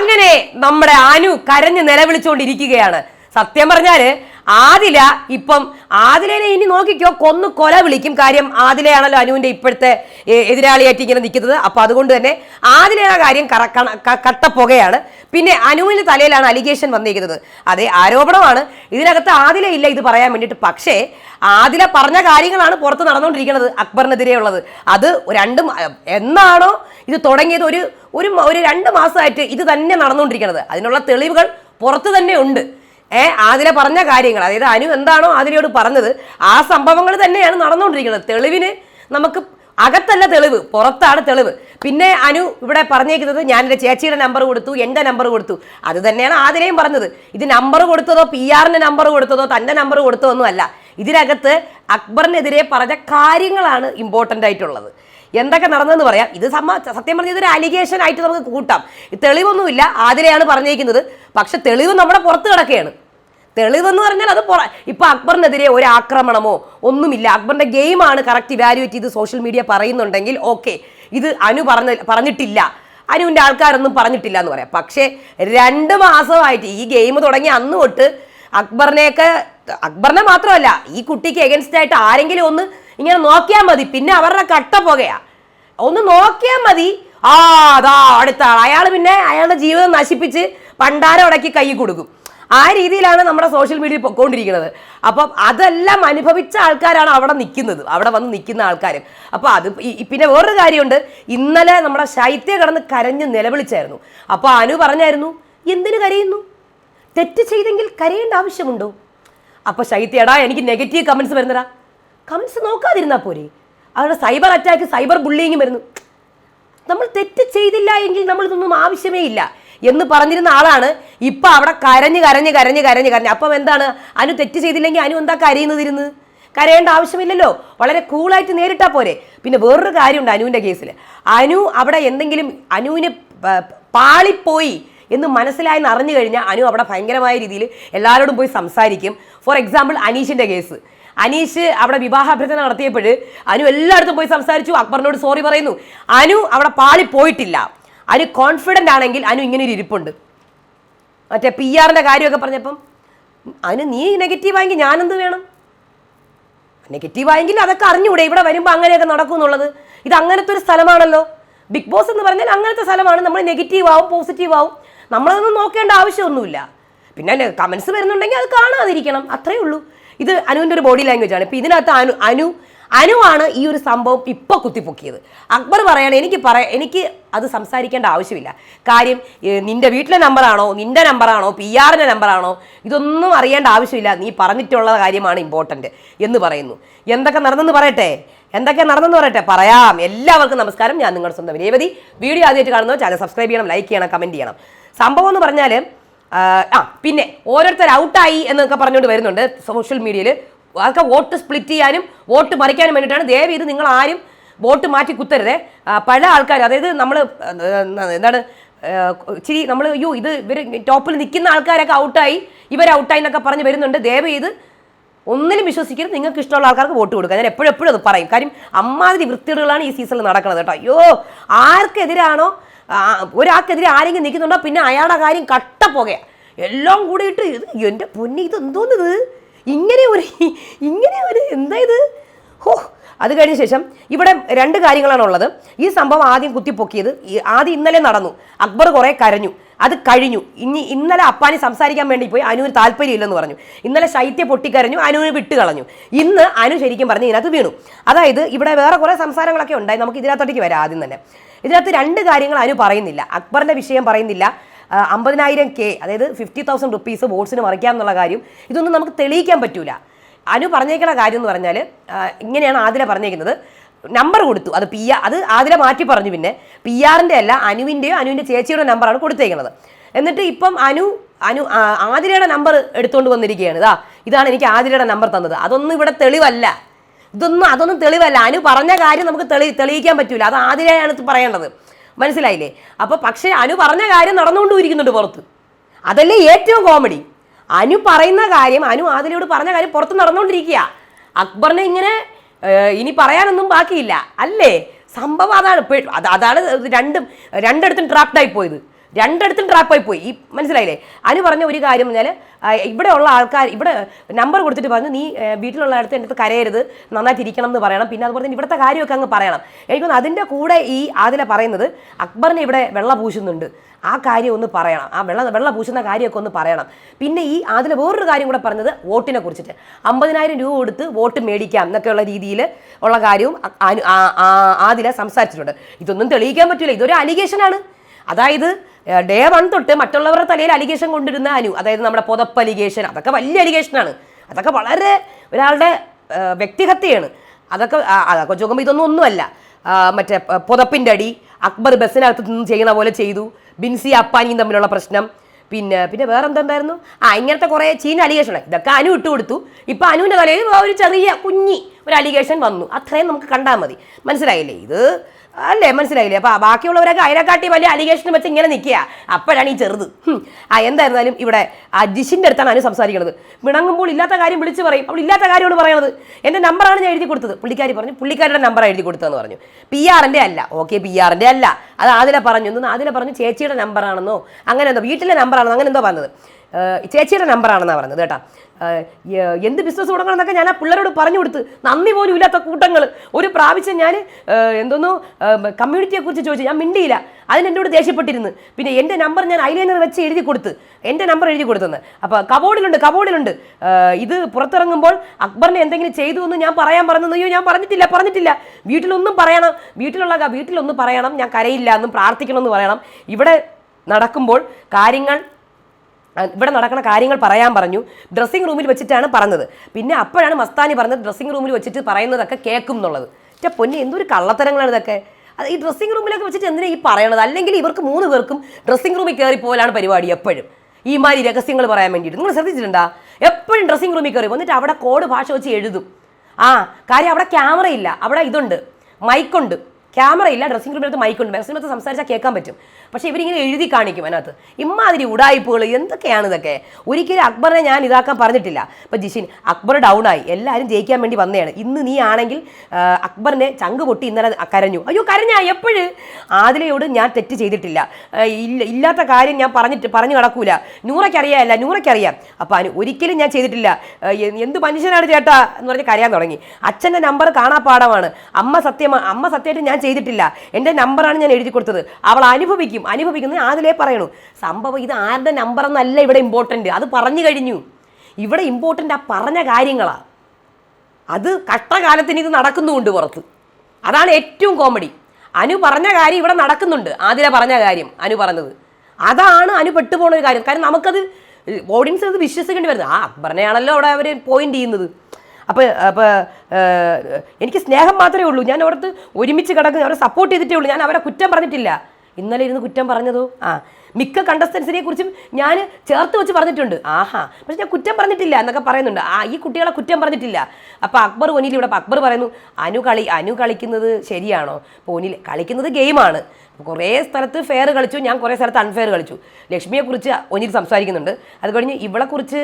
അങ്ങനെ നമ്മുടെ അനു കരഞ്ഞ് നിലവിളിച്ചുകൊണ്ടിരിക്കുകയാണ് സത്യം പറഞ്ഞാൽ ആദില ഇപ്പം ആദിലേനെ ഇനി നോക്കിക്കോ കൊന്നു കൊല വിളിക്കും. കാര്യം ആദിലയാണല്ലോ അനുവിന്റെ ഇപ്പോഴത്തെ എതിരാളിയായിട്ട് ഇങ്ങനെ നിൽക്കുന്നത്. അപ്പൊ അതുകൊണ്ട് തന്നെ ആദിലയുടെ കാര്യം കട്ടപ്പുകയാണ്. പിന്നെ അനുവിന്റെ തലയിലാണ് അലിഗേഷൻ വന്നിരിക്കുന്നത്. അതെ ആരോപണമാണ്. ഇതിനകത്ത് ആദില ഇല്ല ഇത് പറയാൻ വേണ്ടിയിട്ട്. പക്ഷേ ആദില പറഞ്ഞ കാര്യങ്ങളാണ് പുറത്ത് നടന്നുകൊണ്ടിരിക്കുന്നത് അക്ബറിനെതിരെ ഉള്ളത് അത് രണ്ടും എന്നാണോ ഇത് തുടങ്ങിയത്? ഒരു ഒരു രണ്ട് മാസമായിട്ട് ഇത് തന്നെ നടന്നുകൊണ്ടിരിക്കുന്നത്. അതിനുള്ള തെളിവുകൾ പുറത്ത് തന്നെ ഉണ്ട്. ഏ ആദിലെ പറഞ്ഞ കാര്യങ്ങൾ അതായത് അനു എന്താണോ ആദിലയോട് പറഞ്ഞത് ആ സംഭവങ്ങൾ തന്നെയാണ് നടന്നുകൊണ്ടിരിക്കുന്നത്. തെളിവിന് നമുക്ക് അകത്തല്ല തെളിവ് പുറത്താണ് തെളിവ്. പിന്നെ അനു ഇവിടെ പറഞ്ഞേക്കുന്നത് ഞാൻ എന്റെ ചേച്ചിയുടെ നമ്പർ കൊടുത്തു എന്റെ നമ്പർ കൊടുത്തു. അത് തന്നെയാണ് ആദിലയും പറഞ്ഞത്. ഇത് നമ്പർ കൊടുത്തതോ പി ആറിന്റെ നമ്പർ കൊടുത്തതോ തന്റെ നമ്പർ കൊടുത്തതോ ഒന്നും അല്ല. ഇതിനകത്ത് അക്ബറിനെതിരെ പറഞ്ഞ കാര്യങ്ങളാണ് ഇമ്പോർട്ടന്റ് ആയിട്ടുള്ളത്. എന്തൊക്കെ നടന്നെന്ന് പറയാം. ഇത് സമ്മ സത്യം പറഞ്ഞ ഇതൊരു അലിഗേഷൻ ആയിട്ട് നമുക്ക് കൂട്ടാം. തെളിവൊന്നുമില്ല. ആതിരയാണ് പറഞ്ഞേക്കുന്നത്. പക്ഷെ തെളിവ് നമ്മുടെ പുറത്ത് കിടക്കുകയാണ്. തെളിവെന്ന് പറഞ്ഞാൽ അത് പുറ ഇപ്പൊ അക്ബറിനെതിരെ ഒരു ആക്രമണമോ ഒന്നുമില്ല. അക്ബറിന്റെ ഗെയിമാണ് കറക്റ്റ് ഇവാലുവേറ്റ് ചെയ്ത് സോഷ്യൽ മീഡിയ പറയുന്നുണ്ടെങ്കിൽ ഓക്കെ ഇത് അനു പറഞ്ഞ പറഞ്ഞിട്ടില്ല. അനുവിന്റെ ആൾക്കാരൊന്നും പറഞ്ഞിട്ടില്ല എന്ന് പറയാം. പക്ഷേ രണ്ട് മാസമായിട്ട് ഈ ഗെയിം തുടങ്ങി അന്ന് തൊട്ട് അക്ബറിനെയൊക്കെ അക്ബറിനെ മാത്രമല്ല ഈ കുട്ടിക്ക് എഗൻസ്റ്റ് ആയിട്ട് ആരെങ്കിലും ഒന്ന് ഇങ്ങനെ നോക്കിയാൽ മതി. പിന്നെ അവരുടെ കട്ട പുകയാ. ഒന്ന് നോക്കിയാൽ മതി. ആ അതാ അടുത്ത ആൾ അയാൾ പിന്നെ അയാളുടെ ജീവിതം നശിപ്പിച്ച് പണ്ടാരം ഉടക്കി കൈ കൊടുക്കും. ആ രീതിയിലാണ് നമ്മുടെ സോഷ്യൽ മീഡിയ പൊക്കോണ്ടിരിക്കുന്നത്. അപ്പം അതെല്ലാം അനുഭവിച്ച ആൾക്കാരാണ് അവിടെ നിൽക്കുന്നത്. അവിടെ വന്ന് നിൽക്കുന്ന ആൾക്കാർ അപ്പോൾ അത് പിന്നെ വേറൊരു കാര്യമുണ്ട്. ഇന്നലെ നമ്മുടെ ശൈത്യ കടന്ന് കരഞ്ഞ് നിലവിളിച്ചായിരുന്നു. അപ്പോൾ അനു പറഞ്ഞായിരുന്നു എന്തിനു കരയുന്നു? തെറ്റ് ചെയ്തെങ്കിൽ കരയേണ്ട ആവശ്യമുണ്ടോ? അപ്പോൾ ശൈത്യടാ എനിക്ക് നെഗറ്റീവ് കമൻസ് വരുന്നടാ കമൻസ് നോക്കാതിരുന്നാൽ പോരെ. അവരുടെ സൈബർ അറ്റാക്ക് സൈബർ ബുള്ളിങ്ങും വരുന്നു. നമ്മൾ തെറ്റ് ചെയ്തില്ല എങ്കിൽ നമ്മളിതൊന്നും ആവശ്യമേ ഇല്ല എന്ന് പറഞ്ഞിരുന്ന ആളാണ് ഇപ്പൊ അവിടെ കരഞ്ഞ് കരഞ്ഞ് കരഞ്ഞ് കരഞ്ഞ് കരഞ്ഞ്. അപ്പം എന്താണ്? അനു തെറ്റ് ചെയ്തില്ലെങ്കിൽ അനു എന്താ കരയുന്നതിരുന്ന്? കരയേണ്ട ആവശ്യമില്ലല്ലോ. വളരെ കൂളായിട്ട് നേരിട്ടാ പോരെ. പിന്നെ വേറൊരു കാര്യമുണ്ട് അനുവിന്റെ കേസിൽ. അനു അവിടെ എന്തെങ്കിലും അനുവിന് പാളിപ്പോയി എന്ന് മനസ്സിലായെന്ന് അറിഞ്ഞു കഴിഞ്ഞാൽ അനു അവിടെ ഭയങ്കരമായ രീതിയിൽ എല്ലാവരോടും പോയി സംസാരിക്കും. ഫോർ എക്സാമ്പിൾ അനീഷിന്റെ കേസ്. അനീഷ് അവിടെ വിവാഹാഭ്യർത്ഥന നടത്തിയപ്പോൾ അനു എല്ലായിടത്തും പോയി സംസാരിച്ചു. അക്ബറിനോട് സോറി പറയുന്നു. അനു അവിടെ പാളി പോയിട്ടില്ല. അനു കോൺഫിഡന്റ് ആണെങ്കിൽ അനു ഇങ്ങനെ ഒരു ഇരിപ്പുണ്ട്. മറ്റേ പി ആറിന്റെ കാര്യമൊക്കെ പറഞ്ഞപ്പം അനു നീ നെഗറ്റീവായെങ്കിൽ ഞാനെന്ത് വേണം? നെഗറ്റീവായെങ്കിൽ അതൊക്കെ അറിഞ്ഞൂടെ ഇവിടെ വരുമ്പോൾ അങ്ങനെയൊക്കെ നടക്കും എന്നുള്ളത് ഇത് അങ്ങനത്തെ ഒരു സ്ഥലമാണല്ലോ. ബിഗ് ബോസ് എന്ന് പറഞ്ഞാൽ അങ്ങനത്തെ സ്ഥലമാണ്. നമ്മൾ നെഗറ്റീവ് ആവും പോസിറ്റീവ് ആവും. നമ്മളതൊന്നും നോക്കേണ്ട ആവശ്യമൊന്നുമില്ല. പിന്നെ കമൻസ് വരുന്നുണ്ടെങ്കിൽ അത് കാണാതിരിക്കണം. അത്രയേ ഉള്ളൂ. ഇത് അനുവിന്റെ ഒരു ബോഡി ലാംഗ്വേജ് ആണ്. ഇപ്പം ഇതിനകത്ത് അനു അനു അനുവാണ് ഈ ഒരു സംഭവം ഇപ്പോൾ കുത്തിപ്പൊക്കിയത്. അക്ബർ പറയാണ് എനിക്ക് പറ എനിക്ക് അത് സംസാരിക്കേണ്ട ആവശ്യമില്ല. കാര്യം നിന്റെ വീട്ടിലെ നമ്പറാണോ നിന്റെ നമ്പറാണോ പി ആറിന്റെ നമ്പറാണോ ഇതൊന്നും അറിയേണ്ട ആവശ്യമില്ല. നീ പറഞ്ഞിട്ടുള്ള കാര്യമാണ് ഇമ്പോർട്ടന്റ് എന്ന് പറയുന്നു. എന്തൊക്കെ നടന്നെന്ന് പറയട്ടെ? എന്തൊക്കെ നടന്നെന്ന് പറയട്ടെ? പറയാം. എല്ലാവർക്കും നമസ്കാരം. ഞാൻ നിങ്ങളുടെ സ്വന്തം രേവതി. വീഡിയോ ആദ്യമായിട്ട് കാണുന്നോ ചാനൽ സബ്സ്ക്രൈബ് ചെയ്യണം ലൈക്ക് ചെയ്യണം കമന്റ് ചെയ്യണം. സംഭവം എന്ന് പറഞ്ഞാൽ ആ പിന്നെ ഓരോരുത്തർ ഔട്ടായി എന്നൊക്കെ പറഞ്ഞുകൊണ്ട് വരുന്നുണ്ട് സോഷ്യൽ മീഡിയയിൽ അതൊക്കെ വോട്ട് സ്പ്ലിറ്റ് ചെയ്യാനും വോട്ട് മറിക്കാനും വേണ്ടിയിട്ടാണ്. ദയവ് ഇത് നിങ്ങൾ ആരും വോട്ട് മാറ്റി കുത്തരുത്. പല ആൾക്കാർ അതായത് നമ്മൾ എന്താണ് ഇച്ചിരി നമ്മൾ അയ്യോ ഇത് ഇവർ ടോപ്പിൽ നിൽക്കുന്ന ആൾക്കാരൊക്കെ ഔട്ടായി ഇവർ ഔട്ടായി എന്നൊക്കെ പറഞ്ഞ് വരുന്നുണ്ട്. ദയവ് ചെയ്ത് ഒന്നിലും വിശ്വസിക്കരുത്. നിങ്ങൾക്ക് ഇഷ്ടമുള്ള ആൾക്കാർക്ക് വോട്ട് കൊടുക്കുക. ഞാൻ എപ്പോഴും എപ്പോഴും അത് പറയും. കാര്യം അമ്മാതിരി വൃത്തികേടുകളാണ് ഈ സീസണിൽ നടക്കുന്നത് കേട്ടോ. അയ്യോ ആർക്കെതിരാണോ ഒരാൾക്കെതിരെ ആരെങ്കിലും നിൽക്കുന്നുണ്ടോ? പിന്നെ അയാളുടെ കാര്യം കട്ട പുകയാ. എല്ലാം കൂടിയിട്ട് ഇത് എന്റെ പൊന്നി ഇത് എന്തോന്നിത് ഇങ്ങനെ ഒരു ഇങ്ങനെ ഒരു എന്താ ഇത്? ഹോ അത് കഴിഞ്ഞ ശേഷം ഇവിടെ രണ്ട് കാര്യങ്ങളാണ് ഉള്ളത്. ഈ സംഭവം ആദ്യം കുത്തിപ്പൊക്കിയത്. ആദ്യം ഇന്നലെ നടന്നു. അക്ബർ കുറേ കരഞ്ഞു. അത് കഴിഞ്ഞു. ഇനി ഇന്നലെ അപ്പാനി സംസാരിക്കാൻ വേണ്ടി പോയി അനുവിന് താല്പര്യമില്ലെന്ന് പറഞ്ഞു. ഇന്നലെ ശൈത്യ പൊട്ടിക്കരഞ്ഞു അനുവിന് വിട്ട് കളഞ്ഞു. ഇന്ന് അനു ശരിക്കും പറഞ്ഞ് ഇതിനകത്ത് വീണു. അതായത് ഇവിടെ വേറെ കുറേ സംസാരങ്ങളൊക്കെ ഉണ്ടായി. നമുക്ക് ഇതിനകത്തോട്ടേക്ക് വരാം ആദ്യം തന്നെ. ഇതിനകത്ത് രണ്ട് കാര്യങ്ങൾ അനു പറയുന്നില്ല. അക്ബറിന്റെ വിഷയം പറയുന്നില്ല. അമ്പതിനായിരം കെ അതായത് ഫിഫ്റ്റി തൗസൻഡ് റുപ്പീസ് വോട്ട്സിന് മറിക്കാം എന്നുള്ള കാര്യം ഇതൊന്നും നമുക്ക് തെളിയിക്കാൻ പറ്റൂല. അനു പറഞ്ഞേക്കുന്ന കാര്യം എന്ന് പറഞ്ഞാൽ ഇങ്ങനെയാണ് ആദില പറഞ്ഞേക്കുന്നത്. നമ്പർ കൊടുത്തു. അത് പി ആർ അത് ആതിരെ മാറ്റി പറഞ്ഞു പിന്നെ. പി ആറിന്റെ അല്ല അനുവിന്റെയോ അനുവിന്റെ ചേച്ചിയുടെ നമ്പറാണ് കൊടുത്തേക്കുന്നത് എന്നിട്ട് ഇപ്പം അനു അനു ആതിരയുടെ നമ്പർ എടുത്തുകൊണ്ട് വന്നിരിക്കുകയാണ്. ഇതാ ഇതാണ് എനിക്ക് ആതിരയുടെ നമ്പർ തന്നത്. അതൊന്നും ഇവിടെ തെളിവല്ല. ഇതൊന്നും അതൊന്നും തെളിവല്ല. അനു പറഞ്ഞ കാര്യം നമുക്ക് തെളി തെളിയിക്കാൻ പറ്റൂല. അത് ആതിരയാണ് പറയേണ്ടത്. മനസ്സിലായില്ലേ? അപ്പൊ പക്ഷേ അനു പറഞ്ഞ കാര്യം നടന്നുകൊണ്ടിരിക്കുന്നുണ്ട് പുറത്ത്. അതല്ലേ ഏറ്റവും കോമഡി അനു പറയുന്ന കാര്യം അനു ആതിരയോട് പറഞ്ഞ കാര്യം പുറത്ത് നടന്നുകൊണ്ടിരിക്കുക. അക്ബറിനെ ഇങ്ങനെ ഇനി പറയാനൊന്നും ബാക്കിയില്ല. അല്ലേ? സംഭവം അതാണ്. അതാണ് രണ്ടും രണ്ടിടത്തും ട്രാപ്ഡായി പോയത്. രണ്ടിടത്തും ട്രാപ്പായി പോയി. ഈ മനസ്സിലായില്ലേ? അനു പറഞ്ഞ ഒരു കാര്യം പറഞ്ഞാൽ ഇവിടെ ഉള്ള ആൾക്കാർ ഇവിടെ നമ്പർ കൊടുത്തിട്ട് പറഞ്ഞു നീ വീട്ടിലുള്ള അടുത്ത് എന്റെ അടുത്ത് കരയരുത്. നന്നായിട്ട് ഇരിക്കണം എന്ന് പറയണം. പിന്നെ അതുപോലെ തന്നെ ഇവിടുത്തെ കാര്യമൊക്കെ അങ്ങ് പറയണം. എനിക്കൊന്ന് അതിന്റെ കൂടെ ഈ ആദില പറയുന്നത് അക്ബറിനെ ഇവിടെ വെള്ള പൂശുന്നുണ്ട്. ആ കാര്യം ഒന്ന് പറയണം. ആ വെള്ള വെള്ള പൂശുന്ന കാര്യമൊക്കെ ഒന്ന് പറയണം. പിന്നെ ഈ അതിൽ വേറൊരു കാര്യം കൂടെ പറഞ്ഞത് വോട്ടിനെ കുറിച്ചിട്ട്. അമ്പതിനായിരം രൂപ കൊടുത്ത് വോട്ട് മേടിക്കാം എന്നൊക്കെയുള്ള രീതിയിൽ ഉള്ള കാര്യവും ആദില സംസാരിച്ചിട്ടുണ്ട്. ഇതൊന്നും തെളിയിക്കാൻ പറ്റില്ല ഇതൊരു അലിഗേഷനാണ് അതായത് ഡേ വൺ തൊട്ട് മറ്റുള്ളവരുടെ തലയിൽ അലിഗേഷൻ കൊണ്ടിരുന്ന അനു അതായത് നമ്മുടെ പുതപ്പ് അലിഗേഷൻ അതൊക്കെ വലിയ അലിഗേഷനാണ് അതൊക്കെ വളരെ ഒരാളുടെ വ്യക്തിഹത്യയാണ്. അതൊക്കെ അതൊക്കെ നോക്കുമ്പോൾ ഇതൊന്നും ഒന്നുമല്ല. മറ്റേ പുതപ്പിന്റെ അടി അക്ബർ ബസ്സിനകത്ത് നിന്ന് ചെയ്യുന്ന പോലെ ചെയ്തു. ബിൻസി അപ്പാനിയും തമ്മിലുള്ള പ്രശ്നം. പിന്നെ പിന്നെ വേറെ എന്തുണ്ടായിരുന്നു ആ ഇങ്ങനത്തെ കുറേ ചീന അലിഗേഷൻ ഇതൊക്കെ അനു ഇട്ട് കൊടുത്തു. ഇപ്പം അനുവിന്റെ തലയിൽ ഒരു ചെറിയ കുഞ്ഞി ഒരു അലിഗേഷൻ വന്നു. അത്രയും നമുക്ക് കണ്ടാൽ മതി. മനസ്സിലായില്ലേ? ഇത് അല്ലേ? മനസ്സിലായില്ലേ? അപ്പൊ ബാക്കിയുള്ളവരൊക്കെ അതിനെക്കാട്ടി വലിയ അലിഗേഷൻ വെച്ച് ഇങ്ങനെ നിൽക്കുക. അപ്പോഴാണ് ഈ ചെറുത്. ആ എന്തായിരുന്നാലും ഇവിടെ അജിഷിന്റെ അടുത്താണ് അവന് സംസാരിക്കുന്നത് വിണങ്ങുമ്പോൾ ഇല്ലാത്ത കാര്യം വിളിച്ച് പറയും. അവൾ ഇല്ലാത്ത കാര്യമാണ് പറയണത്. എന്റെ നമ്പറാണ് ഞാൻ എഴുതി കൊടുത്തത്. പുള്ളിക്കാരി പറഞ്ഞു പുള്ളിക്കാരുടെ നമ്പർ എഴുതി കൊടുത്തതെന്ന് പറഞ്ഞു. പി ആറിന്റെ അല്ല. ഓക്കെ പി ആറിന്റെ അല്ല. അത് ആദില പറഞ്ഞു. ആദില പറഞ്ഞു ചേച്ചിയുടെ നമ്പറാണെന്നോ അങ്ങനെ എന്തോ വീട്ടിലെ നമ്പറാണെന്നോ അങ്ങനെ എന്തോ പറഞ്ഞത്. ചേച്ചിയുടെ നമ്പറാണെന്നാണ് പറഞ്ഞത് കേട്ടോ. എന്ത് ബിസിനസ് തുടങ്ങണം എന്നൊക്കെ ഞാൻ ആ പിള്ളേരോട് പറഞ്ഞു കൊടുത്ത് നന്ദി പോലും ഇല്ലാത്ത കൂട്ടങ്ങൾ ഒരു പ്രാവശ്യം ഞാൻ എന്തോന്നോ കമ്മ്യൂണിറ്റിയെ കുറിച്ച് ചോദിച്ചു. ഞാൻ മിണ്ടിയില്ല. അതിന് എന്നോട് ദേഷ്യപ്പെട്ടിരുന്നു. പിന്നെ എന്റെ നമ്പർ ഞാൻ ഐലൈനർ വെച്ച് എഴുതി കൊടുത്ത്. എന്റെ നമ്പർ എഴുതി കൊടുത്തെന്ന്. അപ്പോൾ കബോർഡിലുണ്ട് കബോർഡിലുണ്ട്. ഇത് പുറത്തിറങ്ങുമ്പോൾ അക്ബറിനെ എന്തെങ്കിലും ചെയ്തു എന്ന് ഞാൻ പറയാൻ പറഞ്ഞത് ഞാൻ പറഞ്ഞിട്ടില്ല പറഞ്ഞിട്ടില്ല. വീട്ടിലൊന്നും പറയണം. വീട്ടിലുള്ള വീട്ടിലൊന്നും പറയണം. ഞാൻ കരയില്ല എന്നും പ്രാർത്ഥിക്കണമെന്ന് പറയണം. ഇവിടെ നടക്കുമ്പോൾ കാര്യങ്ങൾ ഇവിടെ നടക്കുന്ന കാര്യങ്ങൾ പറയാൻ പറഞ്ഞു. ഡ്രസ്സിംഗ് റൂമിൽ വെച്ചിട്ടാണ് പറഞ്ഞത്. പിന്നെ അപ്പോഴാണ് മസ്താനി പറഞ്ഞത് ഡ്രസ്സിംഗ് റൂമിൽ വെച്ചിട്ട് പറയുന്നതൊക്കെ കേൾക്കും എന്നുള്ളത്. പക്ഷേ പൊന്നെ എന്തൊരു കള്ളത്തരങ്ങളാണ് ഇതൊക്കെ? അത് ഈ ഡ്രസ്സിംഗ് റൂമിലൊക്കെ വെച്ചിട്ട് എന്തിനാണ് ഈ പറയണത്? അല്ലെങ്കിൽ ഇവർക്ക് മൂന്ന് പേർക്കും ഡ്രസ്സിംഗ് റൂമിൽ കയറി പോലാണ് പരിപാടി എപ്പോഴും. ഈ മാതിരി രഹസ്യങ്ങൾ പറയാൻ വേണ്ടിയിട്ട്. നിങ്ങൾ ശ്രദ്ധിച്ചിട്ടുണ്ടാ? എപ്പോഴും ഡ്രസ്സിംഗ് റൂമിൽ കയറി വന്നിട്ട് അവിടെ കോഡ് ഭാഷ വെച്ച് എഴുതും. ആ കാര്യം അവിടെ ക്യാമറ ഇല്ല. അവിടെ ഇതുണ്ട്. മൈക്കുണ്ട് ക്യാമറ ഇല്ല. ഡ്രസ്സിംഗ് റൂമിനകത്ത് മൈക്കുണ്ട് ഡ്രസ്സിംഗ് സംസാരിച്ചാൽ കേൾക്കാൻ പറ്റും. പക്ഷേ ഇവരിങ്ങനെ എഴുതി കാണിക്കും അതിനകത്ത്. ഇമ്മാതിരി ഉടായ്പകൾ എന്തൊക്കെയാണ് ഇതൊക്കെ? ഒരിക്കലും അക്ബറിനെ ഞാൻ ഇതാക്കാൻ പറഞ്ഞിട്ടില്ല. ഇപ്പം ജിഷിൻ അക്ബർ ഡൗൺ ആയി. എല്ലാവരും ജയിക്കാൻ വേണ്ടി വന്നതാണ്. ഇന്ന് നീ ആണെങ്കിൽ അക്ബറിനെ ചങ്ക് പൊട്ടി ഇന്നലെ കരഞ്ഞു. അയ്യോ കരഞ്ഞാ? എപ്പോഴും? ആദിലയോട് ഞാൻ തെറ്റ് ചെയ്തിട്ടില്ല. ഇല്ല ഇല്ലാത്ത കാര്യം ഞാൻ പറഞ്ഞിട്ട് പറഞ്ഞു നടക്കൂല. നൂറയ്ക്കറിയാമല്ല നൂറയ്ക്കറിയാം. അപ്പോൾ അതിന് ഒരിക്കലും ഞാൻ ചെയ്തിട്ടില്ല. എന്ത് മനുഷ്യനാണ് ചേട്ടാ എന്ന് പറഞ്ഞ് കരയാൻ തുടങ്ങി. അച്ഛന്റെ നമ്പർ കാണാപ്പാടമാണ് അമ്മ സത്യം അമ്മ സത്യമായിട്ട് ഞാൻ ചെയ്തിട്ടില്ല. എന്റെ നമ്പറാണ് ഞാൻ എഴുതി കൊടുത്തത്. അവൾ അനുഭവിക്കും. അനുഭവിക്കുന്നത് ആദിലേ പറയണു. സംഭവം ഇത് ആരുടെ നമ്പർ എന്നല്ല ഇവിടെ ഇമ്പോർട്ടന്റ് അത് പറഞ്ഞു കഴിഞ്ഞു. ഇവിടെ ഇമ്പോർട്ടന്റ് ആ പറഞ്ഞ കാര്യങ്ങളാണ് അത് കഷ്ടകാലത്തിന് ഇത് നടക്കുന്നുമുണ്ട് പുറത്ത്. അതാണ് ഏറ്റവും കോമഡി അനു പറഞ്ഞ കാര്യം ഇവിടെ നടക്കുന്നുണ്ട്. ആതിര പറഞ്ഞ കാര്യം അനു പറഞ്ഞത്. അതാണ് അനു പെട്ടുപോണ ഒരു കാര്യം. കാരണം നമുക്കത് ഓഡിയൻസ് അത് വിശ്വസിക്കേണ്ടി വരുന്നത്. ആ അക്ബറിനെയാണല്ലോ അവിടെ അവർ പോയിന്റ് ചെയ്യുന്നത്. അപ്പോൾ അപ്പോൾ എനിക്ക് സ്നേഹം മാത്രമേ ഉള്ളൂ. ഞാൻ അവിടുത്തെ ഒരുമിച്ച് കിടക്കുന്ന അവരെ സപ്പോർട്ട് ചെയ്തിട്ടേ ഉള്ളൂ. ഞാൻ അവരെ കുറ്റം പറഞ്ഞിട്ടില്ല. ഇന്നലെ ഇരുന്ന് കുറ്റം പറഞ്ഞതോ? ആ മിക്ക കണ്ടസ്റ്റൻസിനെ കുറിച്ചും ഞാൻ ചേർത്ത് വെച്ച് പറഞ്ഞിട്ടുണ്ട്. ആഹാ പക്ഷെ ഞാൻ കുറ്റം പറഞ്ഞിട്ടില്ല എന്നൊക്കെ പറയുന്നുണ്ട്. ആ ഈ കുട്ടികളെ കുറ്റം പറഞ്ഞിട്ടില്ല. അപ്പോൾ അക്ബർ ഒനിയിൽ ഇവിടെ അക്ബർ പറയുന്നു അനു കളി അനു കളിക്കുന്നത് ശരിയാണോ? ഒനിയിൽ കളിക്കുന്നത് ഗെയിമാണ്. കുറേ സ്ഥലത്ത് ഫെയർ കളിച്ചു ഞാൻ കുറേ സ്ഥലത്ത് അൺഫെയർ കളിച്ചു. ലക്ഷ്മിയെക്കുറിച്ച് ഒനിൽ സംസാരിക്കുന്നുണ്ട്. അത് കഴിഞ്ഞ് ഇവളെക്കുറിച്ച്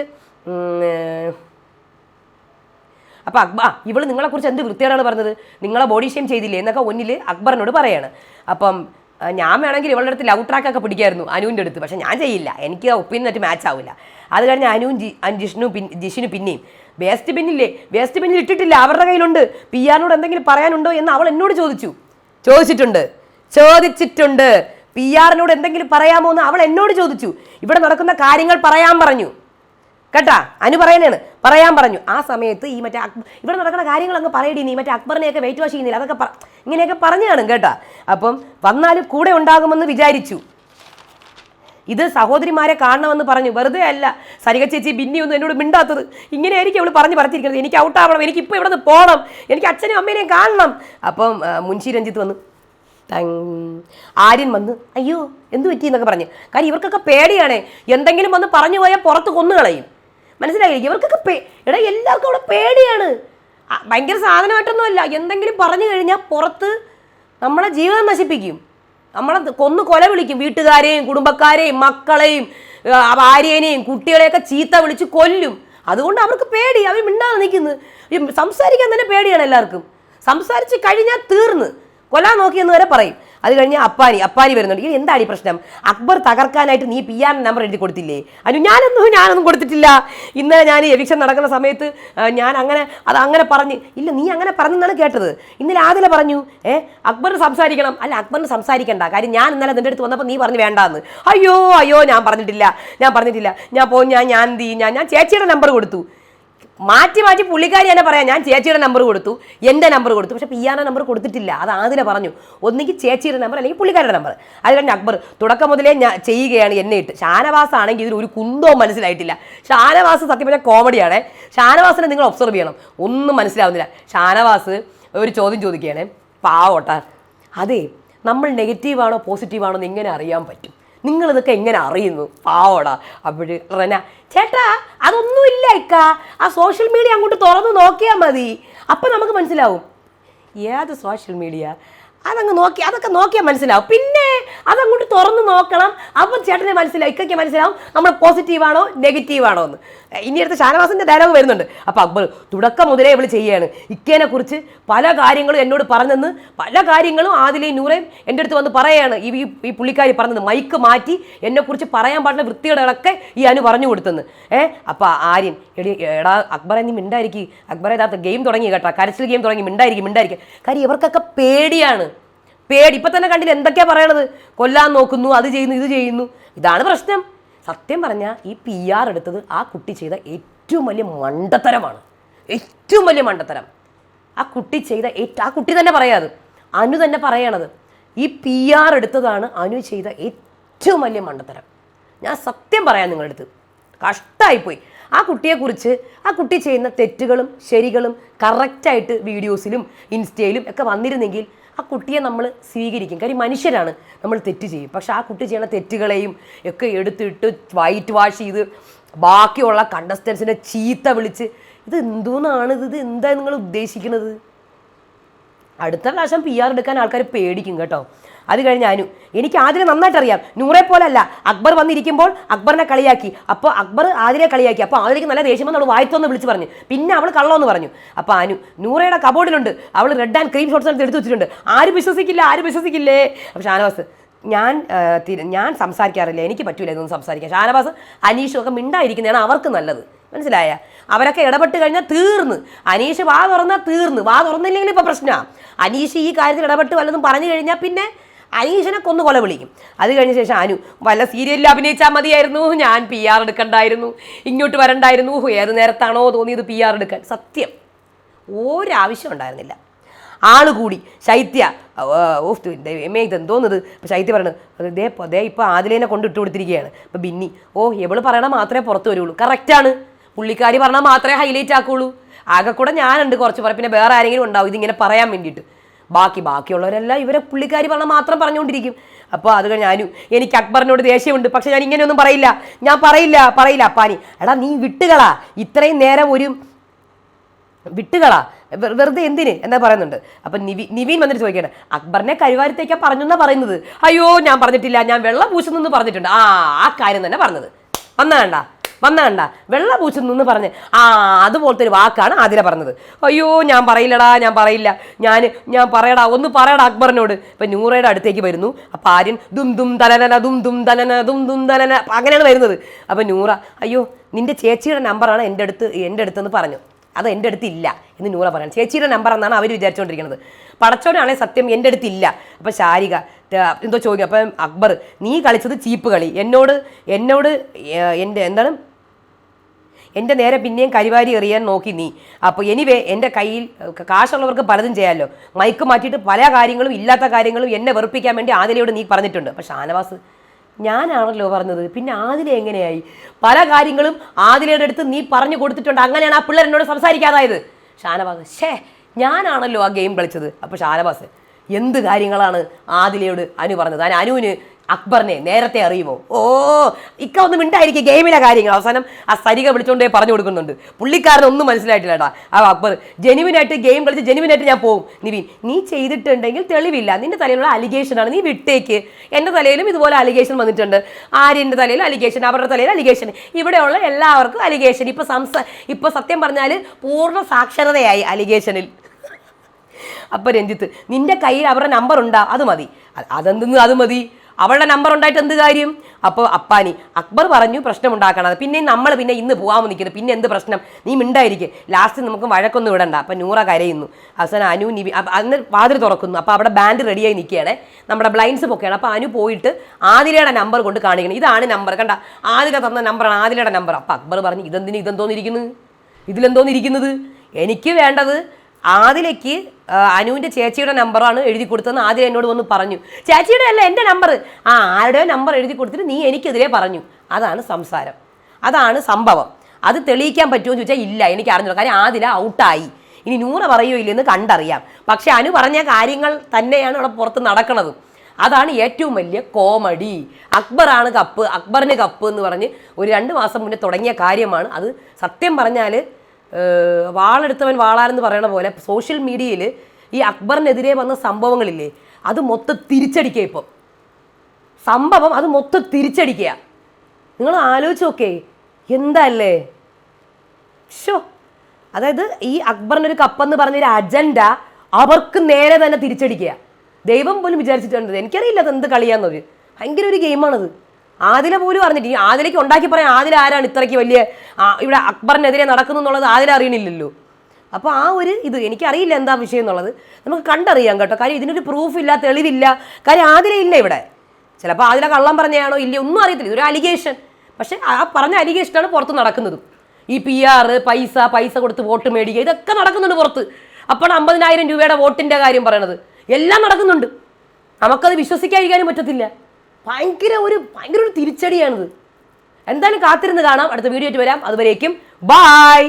അപ്പോൾ അക്ബ ഇവൾ നിങ്ങളെക്കുറിച്ച് എന്ത് വൃത്തിയാണ് പറഞ്ഞത്? നിങ്ങളെ ബോഡി ഷെയിം ചെയ്തില്ലേ എന്നൊക്കെ ഒന്നിൽ അക്ബറിനോട് പറയാണ്. അപ്പം ഞാൻ വേണമെങ്കിൽ ഇവളുടെ അടുത്ത് ലവ് ട്രാക്കൊക്കെ പിടിക്കായിരുന്നു അനുവിന്റെ അടുത്ത്. പക്ഷേ ഞാൻ ചെയ്യില്ല. എനിക്ക് ഒപ്പീനിയൻ ആയിട്ട് മാച്ച് ആവില്ല. അത് കഴിഞ്ഞ് അനുവും ജി ജിഷ്ണു പിൻ ജിഷിനു പിന്നെയും. വേസ്റ്റ് ബിന്നില്ലേ? വേസ്റ്റ് ബിന്നിൽ ഇട്ടിട്ടില്ല. അവരുടെ കയ്യിലുണ്ട്. പി ആറിനോട് എന്തെങ്കിലും പറയാനുണ്ടോ എന്ന് അവൾ എന്നോട് ചോദിച്ചു. ചോദിച്ചിട്ടുണ്ട്. ചോദിച്ചിട്ടുണ്ട്. പി ആറിനോട് എന്തെങ്കിലും പറയാമോ എന്ന് അവൾ എന്നോട് ചോദിച്ചു. ഇവിടെ നടക്കുന്ന കാര്യങ്ങൾ പറയാൻ പറഞ്ഞു. കേട്ടാ? അനു പറയുന്നതാണ്. പറയാൻ പറഞ്ഞു. ആ സമയത്ത് ഈ മറ്റേ അക്ബ- ഇവിടെ നടക്കുന്ന കാര്യങ്ങൾ അങ്ങ് പറയടി നീ. മറ്റേ അക്ബറിനെയൊക്കെ വെയിറ്റ് വാഷ് ചെയ്യുന്നില്ല. അതൊക്കെ ഇങ്ങനെയൊക്കെ പറഞ്ഞു കാണും കേട്ടാ. അപ്പം വന്നാലും കൂടെ ഉണ്ടാകുമെന്ന് വിചാരിച്ചു. ഇത് സഹോദരിമാരെ കാണണമെന്ന് പറഞ്ഞു. വെറുതെ അല്ല. സരിക ചേച്ചി ബിന്നി ഒന്നും എന്നോട് മിണ്ടാത്തത്. ഇങ്ങനെയായിരിക്കും അവൾ പറഞ്ഞു പറഞ്ഞിരിക്കുന്നത് എനിക്ക് ഔട്ടാവണം എനിക്ക് ഇപ്പോൾ ഇവിടെ നിന്ന് പോകണം എനിക്ക് അച്ഛനെയും അമ്മേനെയും കാണണം. അപ്പം മുൻഷി രഞ്ജിത്ത് വന്നു. ആര്യൻ വന്ന് അയ്യോ എന്ത് പറ്റി? എന്നൊക്കെ പറഞ്ഞു. കാര്യം ഇവർക്കൊക്കെ പേടിയാണേ. എന്തെങ്കിലും വന്ന് പറഞ്ഞു പോയാൽ പുറത്ത് കൊന്നുകളയും മനസ്സിലായില്ലേ? ഇവർക്കൊക്കെ പേ എടാ എല്ലാവർക്കും അവിടെ പേടിയാണ്. ഭയങ്കര സാധനമായിട്ടൊന്നുമല്ല. എന്തെങ്കിലും പറഞ്ഞു കഴിഞ്ഞാൽ പുറത്ത് നമ്മളെ ജീവിതം നശിപ്പിക്കും. നമ്മളെ കൊന്നു കൊല വിളിക്കും. വീട്ടുകാരെയും കുടുംബക്കാരെയും മക്കളെയും ഭാര്യേനെയും കുട്ടികളെയൊക്കെ ചീത്ത വിളിച്ച് കൊല്ലും. അതുകൊണ്ട് അവർക്ക് പേടി. അവർ മിണ്ടാതെ നിൽക്കുന്നത് സംസാരിക്കാൻ തന്നെ പേടിയാണ് എല്ലാവർക്കും. സംസാരിച്ച് കഴിഞ്ഞാൽ തീർന്ന്. കൊല നോക്കിയെന്ന് വരെ പറയും. അത് കഴിഞ്ഞ് അപ്പാനി അപ്പാനി വരുന്നുണ്ട്. ഇത് എന്താണ് ഈ പ്രശ്നം? അക്ബർ തകർക്കാനായിട്ട് നീ പി ആർ നമ്പർ എഴുതി കൊടുത്തില്ലേ? അനു ഞാനൊന്നും ഞാനൊന്നും കൊടുത്തിട്ടില്ല. ഇന്നലെ ഞാൻ എവിക്ഷൻ നടക്കുന്ന സമയത്ത് ഞാൻ അങ്ങനെ അത് അങ്ങനെ പറഞ്ഞ് ഇല്ല നീ അങ്ങനെ പറഞ്ഞെന്നാണ് കേട്ടത്. ഇന്നലെ ആദില പറഞ്ഞു ഏ അക്ബറിന് സംസാരിക്കണം. അല്ല അക്ബറിന് സംസാരിക്കണ്ട. കാര്യം ഞാൻ ഇന്നലെ നിന്റെ അടുത്ത് വന്നപ്പോൾ നീ പറഞ്ഞു വേണ്ടാന്ന്. അയ്യോ അയ്യോ ഞാൻ പറഞ്ഞിട്ടില്ല ഞാൻ പറഞ്ഞിട്ടില്ല. ഞാൻ പോ ഞാൻ ഞാൻ എന്ത് ഞാൻ ഞാൻ ചേച്ചിയുടെ നമ്പർ കൊടുത്തു. മാറ്റി മാറ്റി പുള്ളിക്കാരി തന്നെ പറയാം ഞാൻ ചേച്ചിയുടെ നമ്പർ കൊടുത്തു എന്റെ നമ്പർ കൊടുത്തു. പക്ഷേ പി ആറിന്റെ നമ്പർ കൊടുത്തിട്ടില്ല. അത് ആദ്യം പറഞ്ഞു. ഒന്നെങ്കിൽ ചേച്ചിയുടെ നമ്പർ അല്ലെങ്കിൽ പുള്ളിക്കാരുടെ നമ്പർ അത് കഴിഞ്ഞ് അക്ബർ തുടക്കം മുതലേ ഞാൻ ചെയ്യുകയാണ് എന്നെ ഇട്ട്. ഷാനവാസ് ആണെങ്കിൽ ഇതിൽ ഒരു കുന്തോ മനസ്സിലായിട്ടില്ല. ഷാനവാസ് സത്യം പറഞ്ഞാൽ കോമഡിയാണ്. ഷാനവാസിനെ നിങ്ങൾ ഒബ്സർവ് ചെയ്യണം. ഒന്നും മനസ്സിലാവുന്നില്ല. ഷാനവാസ് ഒരു ചോദ്യം ചോദിക്കുകയാണ്. പാവോട്ട. അതെ നമ്മൾ നെഗറ്റീവാണോ പോസിറ്റീവാണോ എന്ന് എങ്ങനെ അറിയാൻ പറ്റും? നിങ്ങൾ ഇതൊക്കെ എങ്ങനെ അറിയുന്നു. പാവോടാ. അപ്പോഴ് റന ചേട്ടാ അതൊന്നുമില്ല ഇക്ക. ആ സോഷ്യൽ മീഡിയ അങ്ങോട്ട് തുറന്ന് നോക്കിയാൽ മതി. അപ്പം നമുക്ക് മനസ്സിലാവും. ഏത് സോഷ്യൽ മീഡിയ? അതങ്ങ് നോക്കി അതൊക്കെ നോക്കിയാൽ മനസ്സിലാവും. പിന്നെ അതങ്ങോട്ട് തുറന്ന് നോക്കണം. അപ്പം ചേട്ടനെ മനസ്സിലാവും ഇക്കയ്ക്ക് മനസ്സിലാവും നമ്മൾ പോസിറ്റീവാണോ നെഗറ്റീവാണോ എന്ന്. ഇനി അടുത്ത ഷാനവാസിന്റെ ഡയലോഗ് വരുന്നുണ്ട്. അപ്പോൾ അക്ബർ തുടക്കം മുതലേ ഇവൾ ചെയ്യുകയാണ് ഇക്കേനെ കുറിച്ച് പല കാര്യങ്ങളും എന്നോട് പറഞ്ഞെന്ന് പല കാര്യങ്ങളും ആദിലെയും നൂറേയും എന്റെ അടുത്ത് വന്ന് പറയുകയാണ് ഈ ഈ- പുള്ളിക്കാരി പറഞ്ഞത് മൈക്ക് മാറ്റി എന്നെക്കുറിച്ച് പറയാൻ പാടുന്ന വൃത്തികളൊക്കെ ഈ അനു പറഞ്ഞു കൊടുത്തെന്ന്. ഏഹ് അപ്പോൾ ആര്യൻ എടി എടാ അക്ബറെ നീ മിണ്ടായിരിക്കും. അക്ബറെ ഇതാത്ത ഗെയിം തുടങ്ങി കേട്ടോ. കരച്ചിൽ ഗെയിം തുടങ്ങി മിണ്ടായിരിക്കും മിണ്ടായിരിക്കും. കാര്യം ഇവർക്കൊക്കെ പേടിയാണ്. പേടി. ഇപ്പം തന്നെ കണ്ടില്ല എന്തൊക്കെയാ പറയണത്? കൊല്ലാൻ നോക്കുന്നു അത് ചെയ്യുന്നു ഇത് ചെയ്യുന്നു. ഇതാണ് പ്രശ്നം. സത്യം പറഞ്ഞാൽ ഈ പി ആർ എടുത്തത് ആ കുട്ടി ചെയ്ത ഏറ്റവും വലിയ മണ്ടത്തരമാണ്. ഏറ്റവും വലിയ മണ്ടത്തരം. ആ കുട്ടി ചെയ്ത ആ കുട്ടി തന്നെ പറയാത് അനു തന്നെ പറയണത്. ഈ പി ആർ എടുത്തതാണ് അനു ചെയ്ത ഏറ്റവും വലിയ മണ്ടത്തരം. ഞാൻ സത്യം പറയാം നിങ്ങളുടെ അടുത്ത് കഷ്ടമായിപ്പോയി ആ കുട്ടിയെക്കുറിച്ച് ആ കുട്ടി ചെയ്യുന്ന തെറ്റുകളും ശരികളും കറക്റ്റായിട്ട് വീഡിയോസിലും ഇൻസ്റ്റയിലും ഒക്കെ വന്നിരുന്നെങ്കിൽ ആ കുട്ടിയെ നമ്മൾ സ്വീകരിക്കും. കാര്യം മനുഷ്യരാണ്. നമ്മൾ തെറ്റ് ചെയ്യും. പക്ഷെ ആ കുട്ടി ചെയ്യുന്ന തെറ്റുകളെയും ഒക്കെ എടുത്തിട്ട് വൈറ്റ് വാഷ് ചെയ്ത് ബാക്കിയുള്ള കണ്ടസ്റ്റൻസിനെ ചീത്ത വിളിച്ച് ഇത് എന്തോന്നാണ് ഇത്? ഇത് എന്താ നിങ്ങൾ ഉദ്ദേശിക്കുന്നത്? അടുത്ത പ്രാവശ്യം പി ആർ എടുക്കാൻ ആൾക്കാർ പേടിക്കും കേട്ടോ. അത് കഴിഞ്ഞ് അനു. എനിക്ക് ആദ്യം നന്നായിട്ട് അറിയാം നൂറെ പോലല്ല. അക്ബർ വന്നിരിക്കുമ്പോൾ അക്ബറിനെ കളിയാക്കി. അപ്പോൾ അക്ബർ ആതിരെ കളിയാക്കി. അപ്പോൾ ആതിരയ്ക്ക് നല്ല ദേഷ്യം അവൾ വായിത്തോന്ന് വിളിച്ച് പറഞ്ഞു. പിന്നെ അവൾ കള്ളമെന്ന് പറഞ്ഞു. അപ്പോൾ അനു നൂറയുടെ കബോർഡിലുണ്ട്. അവൾ റെഡ് ആൻഡ് ക്രീം ഷോട്ട്സ് എടുത്ത് വെച്ചിട്ടുണ്ട്. ആരും വിശ്വസിക്കില്ല? ആരും വിശ്വസിക്കില്ലേ? അപ്പോൾ ഷാനവാസ് ഞാൻ ഞാൻ സംസാരിക്കാറില്ല. എനിക്ക് പറ്റില്ല ഇതൊന്നും സംസാരിക്കാൻ. ഷാനവാസ് അനീഷും ഒക്കെ മിണ്ടായിരിക്കുന്നതാണ് അവർക്ക് നല്ലത്. മനസ്സിലായ? അവരൊക്കെ ഇടപെട്ട് കഴിഞ്ഞാൽ തീർന്ന്. അനീഷ് വാ തുറന്നാൽ തീർന്ന്. വാ തുറന്നില്ലെങ്കിൽ ഇപ്പോൾ പ്രശ്നമാണ് അനീഷ് ഈ കാര്യത്തിൽ ഇടപെട്ട് വല്ലതും പറഞ്ഞു കഴിഞ്ഞാൽ പിന്നെ അനീഷിനെ കൊന്നു കൊല വിളിക്കും. അത് കഴിഞ്ഞ ശേഷം അനു വല്ല സീരിയലിൽ അഭിനയിച്ചാൽ മതിയായിരുന്നു. ഞാൻ പി ആർ എടുക്കണ്ടായിരുന്നു. ഇങ്ങോട്ട് വരണ്ടായിരുന്നു. ഏത് നേരത്താണോ തോന്നിയത് പി ആർ എടുക്കാൻ. സത്യം. ഒരാവശ്യം ഉണ്ടായിരുന്നില്ല. ആൾ കൂടി ശൈത്യ ഓഫ് ദൈവമേ ഇതെന്തോന്നത്? അപ്പോൾ ശൈത്യ പറയണത് ദേ ദേ ഇപ്പോൾ ആദിലേനെ കൊണ്ട് ഇട്ട് കൊടുത്തിരിക്കുകയാണ്. അപ്പോൾ ബിന്നി ഓ എവൾ പറയണ മാത്രമേ പുറത്ത് വരുള്ളൂ. കറക്റ്റാണ് പുള്ളിക്കാരി പറഞ്ഞാൽ മാത്രമേ ഹൈലൈറ്റ് ആക്കുള്ളൂ. ആകെ കൂടെ ഞാനുണ്ട് കുറച്ച് പറ പിന്നെ വേറെ ആരെങ്കിലും ഉണ്ടാവും. ഇതിങ്ങനെ പറയാൻ വേണ്ടിയിട്ട്. ബാക്കി ബാക്കിയുള്ളവരെല്ലാം ഇവരെ പുള്ളിക്കാരി പറഞ്ഞാൽ മാത്രം പറഞ്ഞുകൊണ്ടിരിക്കും. അപ്പോൾ അത് ഞാനും എനിക്ക് അക്ബറിനോട് ദേഷ്യമുണ്ട്. പക്ഷെ ഞാൻ ഇങ്ങനെയൊന്നും പറയില്ല. ഞാൻ പറയില്ല പറയില്ല അപ്പാനി. എടാ നീ വിട്ടുകളാ. ഇത്രയും നേരം ഒരു വിട്ടുകളാ. വെറുതെ എന്തിന്? എന്താ പറയുന്നുണ്ട്. അപ്പം നിവി നിവീൻ വന്നിട്ട് ചോദിക്കണം അക്ബറിനെ കരുവാരത്തേക്കാ പറഞ്ഞു എന്നാ പറയുന്നത്? അയ്യോ ഞാൻ പറഞ്ഞിട്ടില്ല. ഞാൻ വെള്ളം പൂശുന്നെന്ന് പറഞ്ഞിട്ടുണ്ട്. ആ ആ കാര്യം തന്നെ പറഞ്ഞത്. വന്ന കണ്ട. വന്ന കണ്ട വെള്ള പൂച്ച നിന്ന് പറഞ്ഞ് ആ അതുപോലത്തെ ഒരു വാക്കാണ് ആതിര പറഞ്ഞത്. അയ്യോ ഞാൻ പറയില്ലടാ ഞാൻ പറയില്ല. ഞാൻ ഞാൻ പറയടാ ഒന്ന് പറയടാ അക്ബറിനോട്. ഇപ്പം നൂറയുടെ അടുത്തേക്ക് വരുന്നു. അപ്പം ആര്യൻ ദും ദും തലനന ദും ദും തലന ദും ദും തലന. അങ്ങനെയാണ് വരുന്നത്. അപ്പം നൂറ അയ്യോ നിന്റെ ചേച്ചിയുടെ നമ്പറാണ് എന്റെ അടുത്ത് എന്റെ അടുത്തെന്ന് പറഞ്ഞു. അത് എന്റെ അടുത്ത് ഇല്ല എന്ന് നൂറ പറയാൻ ചേച്ചിയുടെ നമ്പർ എന്നാണ് അവർ വിചാരിച്ചുകൊണ്ടിരിക്കുന്നത് പടച്ചോനാണെങ്കിൽ സത്യം എന്റെ അടുത്ത് ഇല്ല. അപ്പം ശാരിക എന്തോ ചോദിക്കും അപ്പം അക്ബർ നീ കളിച്ചത് ചീപ്പ് കളി. എന്നോട് എന്നോട് എന്റെ എന്താണ്? എന്റെ നേരെ പിന്നെയും കരിവാരി എറിയാൻ നോക്കി നീ. അപ്പോൾ എനിവേ എന്റെ കയ്യിൽ കാശുള്ളവർക്ക് പലതും ചെയ്യാമല്ലോ മൈക്ക് മാറ്റിയിട്ട് പല കാര്യങ്ങളും ഇല്ലാത്ത കാര്യങ്ങളും എന്നെ വെറുപ്പിക്കാൻ വേണ്ടി ആദിലയോട് നീ പറഞ്ഞിട്ടുണ്ട്. അപ്പോൾ ഷാനവാസ് ഞാനാണല്ലോ പറഞ്ഞത്. പിന്നെ ആദില എങ്ങനെയായി? പല കാര്യങ്ങളും ആദിലയുടെ അടുത്ത് നീ പറഞ്ഞു കൊടുത്തിട്ടുണ്ട്. അങ്ങനെയാണ് ആ പിള്ളേർ എന്നോട് സംസാരിക്കാതായത്. ഷാനവാസ് ഷേ ഞാനാണല്ലോ ആ ഗെയിം കളിച്ചത്. അപ്പോൾ ഷാനവാസ് എന്ത് കാര്യങ്ങളാണ് ആദിലയോട് അനു പറഞ്ഞത്? അനുവിന് അക്ബറിനെ നേരത്തെ അറിയുമോ? ഓ ഇക്ക ഒന്നും മിണ്ടായിരിക്കും ഗെയിമിലെ കാര്യങ്ങൾ. അവസാനം ആ സരിക വിളിച്ചുകൊണ്ടേ പറഞ്ഞു കൊടുക്കുന്നുണ്ട്. പുള്ളിക്കാരനൊന്നും മനസ്സിലായിട്ടില്ല മനസ്സിലായിട്ടില്ലടാ. ആ അക്ബർ ജെനുവിനായിട്ട് ഗെയിം കളിച്ച് ജെനുവിനായിട്ട് ഞാൻ പോകും നിവിൻ നീ ചെയ്തിട്ടുണ്ടെങ്കിൽ തെളിവില്ല. നിന്റെ തലയിലുള്ള അലിഗേഷൻ ആണ്. നീ വിട്ടേക്ക്. എന്റെ തലയിലും ഇതുപോലെ അലിഗേഷൻ വന്നിട്ടുണ്ട്. ആര്യന്റെ തലയിൽ അലിഗേഷൻ അവരുടെ തലയിൽ അലിഗേഷൻ ഇവിടെയുള്ള എല്ലാവർക്കും അലിഗേഷൻ ഇപ്പൊ സംസ ഇപ്പൊ സത്യം പറഞ്ഞാൽ പൂർണ സാക്ഷരതയായി അലിഗേഷനിൽ അപ്പൊ രഞ്ജിത്ത് നിന്റെ കയ്യിൽ അവരുടെ നമ്പർ ഉണ്ടാ? അത് മതി. അതെന്തെന്ന്? അത് മതി. അവളുടെ നമ്പർ ഉണ്ടായിട്ട് എന്ത് കാര്യം? അപ്പോൾ അപ്പാനി അക്ബർ പറഞ്ഞു പ്രശ്നം ഉണ്ടാക്കണത് പിന്നെ നമ്മൾ പിന്നെ ഇന്ന് പോകാമെന്ന് നിൽക്കുന്നത് പിന്നെ എന്ത് പ്രശ്നം? നീ മിണ്ടായിരിക്കും. ലാസ്റ്റ് നമുക്ക് വഴക്കൊന്നും വിടണ്ട അപ്പം നൂറ കരയുന്നു. അവസാനം അനു നിവി അന്ന് വാതിൽ തുറക്കുന്നു. അപ്പോൾ അവിടെ ബാൻഡ് റെഡിയായി നിൽക്കുകയാണ്. നമ്മുടെ ബ്ലൈൻസ് പൊക്കെയാണ് അപ്പോൾ അനു പോയിട്ട് ആതിരയുടെ നമ്പർ കൊണ്ട് കാണിക്കണം. ഇതാണ് നമ്പർ കണ്ട ആതിര തന്ന നമ്പറാണ് ആതിരയുടെ നമ്പർ അപ്പോൾ അക്ബർ പറഞ്ഞു ഇതെന്തിന്? ഇതെന്തോന്നിരിക്കുന്നത് ഇതിലെന്തോന്നിരിക്കുന്നത്? എനിക്ക് വേണ്ടത് ആദിലയ്ക്ക് അനുവിന്റെ ചേച്ചിയുടെ നമ്പറാണ് എഴുതി കൊടുത്തതെന്ന് ആദ്യം എന്നോട് വന്ന് പറഞ്ഞു. ചേച്ചിയുടെ അല്ല എന്റെ നമ്പർ ആ ആരുടെയോ നമ്പർ എഴുതി കൊടുത്തിട്ട് നീ എനിക്കെതിരെ പറഞ്ഞു. അതാണ് സംസാരം. അതാണ് സംഭവം. അത് തെളിയിക്കാൻ പറ്റുമോ എന്ന് ചോദിച്ചാൽ ഇല്ല എനിക്ക് അറിഞ്ഞില്ല കാര്യം ആദില ഔട്ടായി. ഇനി നൂറ പറയോ ഇല്ലെന്ന് കണ്ടറിയാം. പക്ഷെ അനു പറഞ്ഞ കാര്യങ്ങൾ തന്നെയാണ് അവിടെ പുറത്ത് നടക്കുന്നത് അതാണ് ഏറ്റവും വലിയ കോമഡി. അക്ബറാണ് കപ്പ് അക്ബറിന് കപ്പ് എന്ന് പറഞ്ഞ് ഒരു രണ്ട് മാസം മുന്നേ തുടങ്ങിയ കാര്യമാണ്. അത് സത്യം പറഞ്ഞാൽ വാളെടുത്തവൻ വാളാരെന്ന് പറയണ പോലെ സോഷ്യൽ മീഡിയയിൽ ഈ അക്ബറിനെതിരെ വന്ന സംഭവങ്ങളില്ലേ അത് മൊത്തം തിരിച്ചടിക്കുക ഇപ്പം. സംഭവം അത് മൊത്തം തിരിച്ചടിക്കുക. നിങ്ങൾ ആലോചിച്ച് നോക്കേ എന്തല്ലേ? ഷോ അതായത് ഈ അക്ബറിനൊരു കപ്പെന്ന് പറഞ്ഞൊരു അജണ്ട അവർക്ക് നേരെ തന്നെ തിരിച്ചടിക്കുക. ദൈവം പോലും വിചാരിച്ചിട്ടുണ്ട്. എനിക്കറിയില്ല അത് എന്ത് കളിയാന്നൊരു. ഭയങ്കര ഒരു ഗെയിമാണത്. ആദില പോലും അറിഞ്ഞിട്ട് ഈ ആദിലേക്ക് ഉണ്ടാക്കി പറയാൻ ആദില ആരാണ് ഇത്രയ്ക്ക് വലിയ ഇവിടെ അക്ബറിനെതിരെ നടക്കുന്നു എന്നുള്ളത് ആദില അറിയണില്ലല്ലോ. അപ്പോൾ ആ ഒരു ഇത് എനിക്കറിയില്ല എന്താ വിഷയം എന്നുള്ളത്. നമുക്ക് കണ്ടറിയാം കേട്ടോ. കാര്യം ഇതിനൊരു പ്രൂഫ് ഇല്ല തെളിവില്ല. കാര്യം ആദില ഇല്ല ഇവിടെ. ചിലപ്പോൾ ആദില കള്ളം പറഞ്ഞാണോ ഇല്ല ഒന്നും അറിയത്തില്ല. ഇതൊരു അലിഗേഷൻ പക്ഷേ ആ പറഞ്ഞ അലിഗേഷനാണ് പുറത്ത് നടക്കുന്നതും. ഈ പി ആർ പൈസ പൈസ കൊടുത്ത് വോട്ട് മേടിക്കുക ഇതൊക്കെ നടക്കുന്നുണ്ട് പുറത്ത്. അപ്പോൾ അമ്പതിനായിരം രൂപയുടെ വോട്ടിന്റെ കാര്യം പറയണത്. എല്ലാം നടക്കുന്നുണ്ട്. നമുക്കത് വിശ്വസിക്കാതിരിക്കാനും പറ്റത്തില്ല. ഭയങ്കര ഒരു ഭയങ്കര ഒരു തിരിച്ചടിയാണിത്. എന്തായാലും കാത്തിരുന്ന് കാണാം. അടുത്ത വീഡിയോ ആയിട്ട് വരാം. അതുവരേക്കും ബായ്